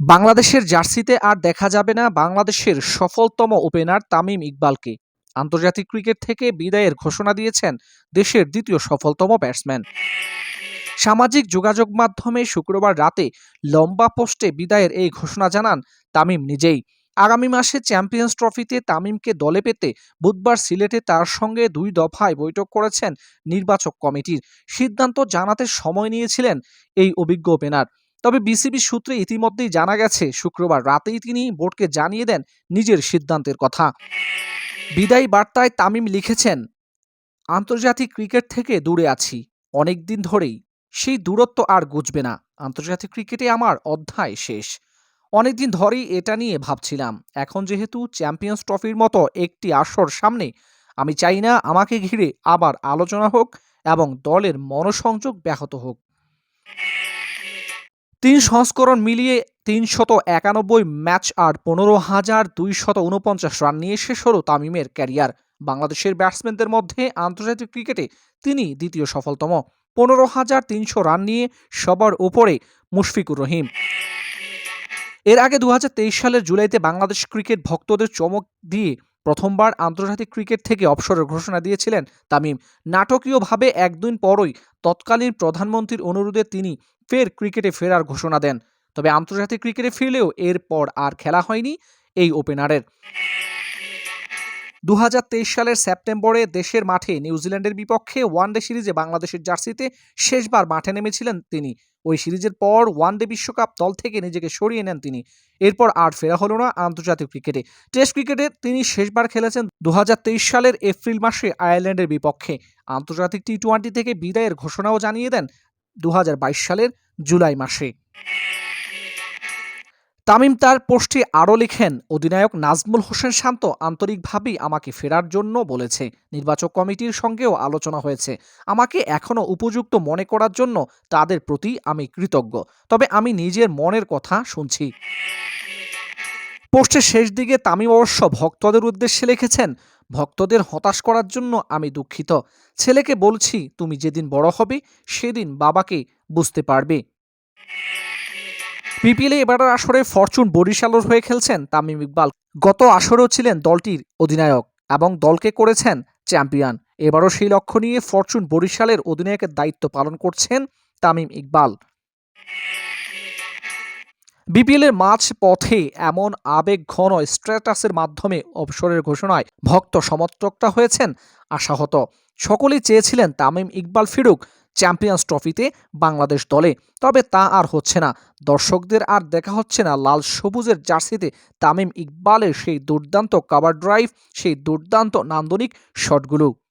বাংলাদেশের জার্সিতে আর দেখা যাবে না বাংলাদেশের সফলতম ওপেনার তামিম ইকবালকে। আন্তর্জাতিক ক্রিকেট থেকে বিদায়ের ঘোষণা দিয়েছেন দেশের দ্বিতীয় সফলতম ব্যাটসম্যান। সামাজিক যোগাযোগ মাধ্যমে শুক্রবার রাতে লম্বা পোস্টে বিদায়ের এই ঘোষণা জানান তামিম নিজেই। আগামী মাসে চ্যাম্পিয়ন্স ট্রফিতে তামিমকে দলে পেতে বুধবার সিলেটে তার সঙ্গে দুই দফায় বৈঠক করেছেন নির্বাচক কমিটির। সিদ্ধান্ত জানাতে সময় নিয়েছিলেন এই অভিজ্ঞ ওপেনার। তবে বিসিবি সূত্রে ইতিমধ্যেই জানা গেছে, শুক্রবার রাতেই তিনি বোর্ডকে জানিয়ে দেন নিজের সিদ্ধান্তের কথা। বিদায়ী বার্তায় তামিম লিখেছেন, আন্তর্জাতিক ক্রিকেট থেকে দূরে আছি অনেক দিন ধরেই। সেই দূরত্ব আর গুজবে না। আন্তর্জাতিক ক্রিকেটে আমার অধ্যায় শেষ। অনেকদিন ধরেই এটা নিয়ে ভাবছিলাম। এখন যেহেতু চ্যাম্পিয়ন্স ট্রফির মতো একটি আসর সামনে, আমি চাই না আমাকে ঘিরে আবার আলোচনা হোক এবং দলের মনসংযোগ ব্যাহত হোক। তিন সংস্করণ মিলিয়ে তিনশত একানব্বই ম্যাচ আর পনেরো হাজার দুইশত উনপঞ্চাশ রান নিয়ে শেষ হল তামিমের ক্যারিয়ার। বাংলাদেশের ব্যাটসম্যানদের মধ্যে আন্তর্জাতিক ক্রিকেটে তিনি দ্বিতীয় সফলতম। পনেরো হাজার তিনশো রান নিয়ে সবার ওপরে মুশফিকুর রহিম। এর আগে দু হাজার তেইশ সালের জুলাইতে বাংলাদেশ ক্রিকেট ভক্তদের চমক দিয়ে প্রথমবার আন্তর্জাতিক ক্রিকেট থেকে অবসরের ঘোষণা দিয়েছিলেন তামিম। নাটকীয়ভাবে একদিন পরই তৎকালীন প্রধানমন্ত্রীর অনুরোধে তিনি ফের ক্রিকেটে ফেরার ঘোষণা দেন। তবে আন্তর্জাতিক ক্রিকেটে ফিরলেও এরপর আর খেলা হয়নি এই ওপেনারের। দু হাজার তেইশ সালের সেপ্টেম্বরে দেশের মাঠে নিউজিল্যান্ডের বিপক্ষে ওয়ানডে সিরিজে বাংলাদেশের জার্সিতে শেষবার মাঠে নেমেছিলেন তিনি। ওই সিরিজের পর ওয়ানডে বিশ্বকাপ দল থেকে নিজেকে সরিয়ে নেন তিনি। এরপর আর ফেরা হলো না আন্তর্জাতিক ক্রিকেটে। টেস্ট ক্রিকেটে তিনি শেষবার খেলেছেন দু হাজার তেইশ সালের এপ্রিল মাসে আয়ারল্যান্ডের বিপক্ষে। আন্তর্জাতিক টি টোয়েন্টি থেকে বিদায়ের ঘোষণাও জানিয়ে দেন দু হাজার বাইশ সালের জুলাই মাসে। তামিম তার পোস্টে আরও লিখেন, অধিনায়ক নাজমুল হোসেন শান্ত আন্তরিকভাবেই আমাকে ফেরার জন্য বলেছে। নির্বাচক কমিটির সঙ্গেও আলোচনা হয়েছে। আমাকে এখনও উপযুক্ত মনে করার জন্য তাদের প্রতি আমি কৃতজ্ঞ। তবে আমি নিজের মনের কথা শুনছি। পোস্টের শেষ দিকে তামিম অবশ্য ভক্তদের উদ্দেশ্যে লিখেছেন, ভক্তদের হতাশ করার জন্য আমি দুঃখিত। ছেলেকে বলছি, তুমি যেদিন বড় হবে, সেদিন বাবাকে বুঝতে পারবে। বিপিএলে এবারের আসরে ফরচুন বরিশালের হয়ে খেলছেন তামিম ইকবাল। গত আসরেও ছিলেন দলটির অধিনায়ক এবং দলকে করেছেন চ্যাম্পিয়ন। এবারও সেই লক্ষ্য নিয়ে ফরচুন বরিশালের অধিনায়কের দায়িত্ব পালন করছেন তামিম ইকবাল। বিপিএলের মাঝ পথে এমন আবেগ ঘন স্ট্র্যাটাসের মাধ্যমে অবসরের ঘোষণায় ভক্ত সমর্থকটা হয়েছেন আশাহত। সকলেই চেয়েছিলেন তামিম ইকবাল ফিরুক। চ্যাম্পিয়ন্স ট্রফিতে বাংলাদেশ দলে। তবে তা আর হচ্ছে না। দর্শকদের আর দেখা হচ্ছে না। লাল সবুজের জার্সিতে তামিম ইকবালের সেই দুর্দান্ত কাভার ড্রাইভ, সেই দুর্দান্ত নান্দনিক শটগুলো।